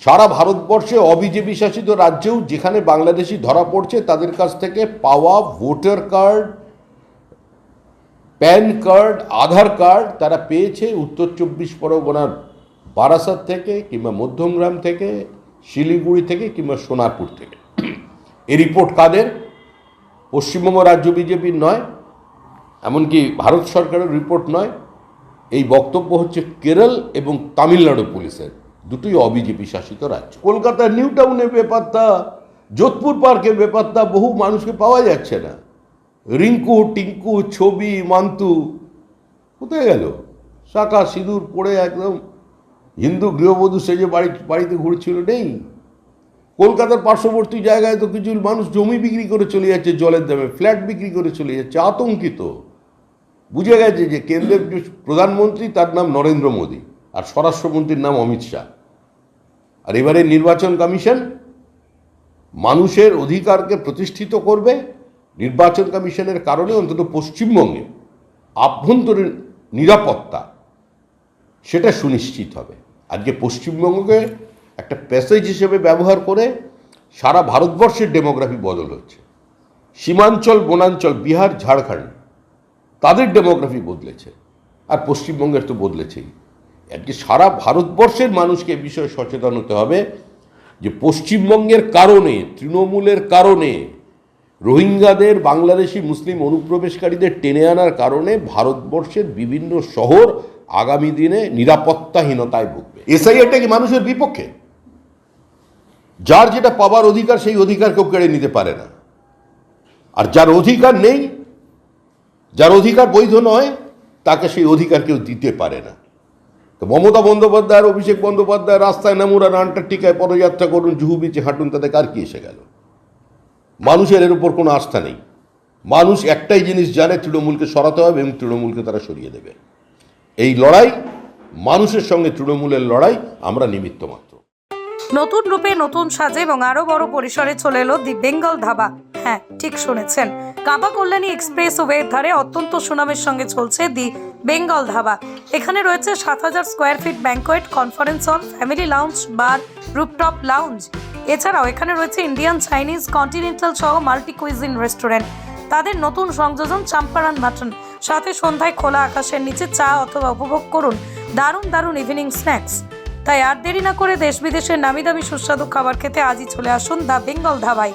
সারা ভারতবর্ষে অবিজেপি শাসিত রাজ্যেও যেখানে বাংলাদেশি ধরা পড়ছে, তাদের কাছ থেকে পাওয়া voter card, pan card, Aadhaar card তারা পেয়েছে উত্তর চব্বিশ পরগনার বারাসাত থেকে কিংবা মধ্যমগ্রাম থেকে, শিলিগুড়ি থেকে কিংবা সোনারপুর থেকে। এই রিপোর্ট কাদের? পশ্চিমবঙ্গ রাজ্য বিজেপির নয়, এমনকি ভারত সরকারের রিপোর্ট নয়। এই বক্তব্য হচ্ছে কেরল এবং তামিলনাড়ু পুলিশের। দুটোই অবিজেপি শাসিত রাজ্য। কলকাতার নিউ টাউনে বেপাত্তা, যোধপুর পার্কের বেপাত্তা বহু মানুষকে পাওয়া যাচ্ছে না। রিঙ্কু, টিঙ্কু, ছবি, মান্তু, কোথায় গেল? শাখা সিঁদুর পড়ে একদম। হিন্দু গৃহবধূ সেজে বাড়ি, বাড়িতে ঘুরছিল নেই। কলকাতার পার্শ্ববর্তী জায়গায় তো কিছু মানুষ জমি বিক্রি করে চলে যাচ্ছে জলের দামে, ফ্ল্যাট বিক্রি করে চলে যাচ্ছে, আতঙ্কিত। বুঝে গেছে যে কেন্দ্রের প্রধানমন্ত্রী, তার নাম নরেন্দ্র মোদী আর স্বরাষ্ট্রমন্ত্রীর নাম অমিত শাহ। আর এবারে নির্বাচন কমিশন মানুষের অধিকারকে প্রতিষ্ঠিত করবে, নির্বাচন কমিশনের কারণে অন্তত পশ্চিমবঙ্গে আভ্যন্তরীণ নিরাপত্তা, সেটা সুনিশ্চিত হবে। আজকে পশ্চিমবঙ্গকে একটা প্যাসেজ হিসেবে ব্যবহার করে সারা ভারতবর্ষের ডেমোগ্রাফি বদল হচ্ছে। সীমাঞ্চল, বনাঞ্চল, বিহার, ঝাড়খণ্ড, তাদের ডেমোগ্রাফি বদলেছে। আর পশ্চিমবঙ্গের তো বদলেছেই। আজকে সারা ভারতবর্ষের মানুষকে বিষয়ে সচেতন হতে হবে যে পশ্চিমবঙ্গের কারণে, তৃণমূলের কারণে, রোহিঙ্গাদের, বাংলাদেশি, মুসলিম অনুপ্রবেশকারীদের টেনে আনার কারণে ভারতবর্ষের বিভিন্ন শহর আগামী দিনে নিরাপত্তাহীনতায় ভুগবে। এসআইআরটা কি মানুষের বিপক্ষে? যার যেটা পাবার অধিকার, সেই অধিকার কেউ কেড়ে নিতে পারে না। আর যার অধিকার নেই, যার অধিকার বৈধ নয়, তাকে সেই অধিকার কেউ দিতে পারে না। তো মমতা বন্দ্যোপাধ্যায় অভিষেক বন্দ্যোপাধ্যায় রাস্তায় আর আন্টার্কটিকায় পদযাত্রা করুন জুহু বিচে হাঁটুন তাদের কার কি এসে গেল? মানুষের এর উপর কোনো আস্থা নেই। মানুষ একটাই জিনিস জানে, তৃণমূলকে সরাতে হবে এবং তৃণমূলকে তারা সরিয়ে দেবে। এই লড়াই, মানুষের সঙ্গে তৃণমূলের লড়াই, আমরা নিমিত্ত মাত্র। নতুন রূপে নতুন সাজে এবং আরও বড় পরিসরে চলে এলো দি বেঙ্গল ধাবা। হ্যাঁ ঠিক শুনেছেন। কাবা কল্যাণী এক্সপ্রেস ওয়ের ধারে অত্যন্ত সুনামের সঙ্গে চলছে দি বেঙ্গল ধাবা। এখানে রয়েছে সাত হাজার square feet banquet, conference hall, family lounge, bar, rooftop lounge. এছাড়াও এখানে রয়েছে ইন্ডিয়ান চাইনিজ কন্টিনেন্টাল সহ মাল্টি কুইজিন রেস্টুরেন্ট। তাদের নতুন সংযোজন চাম্পারান মাটন। সাথে সন্ধ্যায় খোলা আকাশের নিচে চা অথবা উপভোগ করুন। দারুণ দারুণ ইভিনিং স্ন্যাক্স তাই আর দেরি না করে দেশ বিদেশের নামি দামি সুস্বাদু খাবার খেতে আজই চলে আসুন দ্য বেঙ্গল ধাবায়।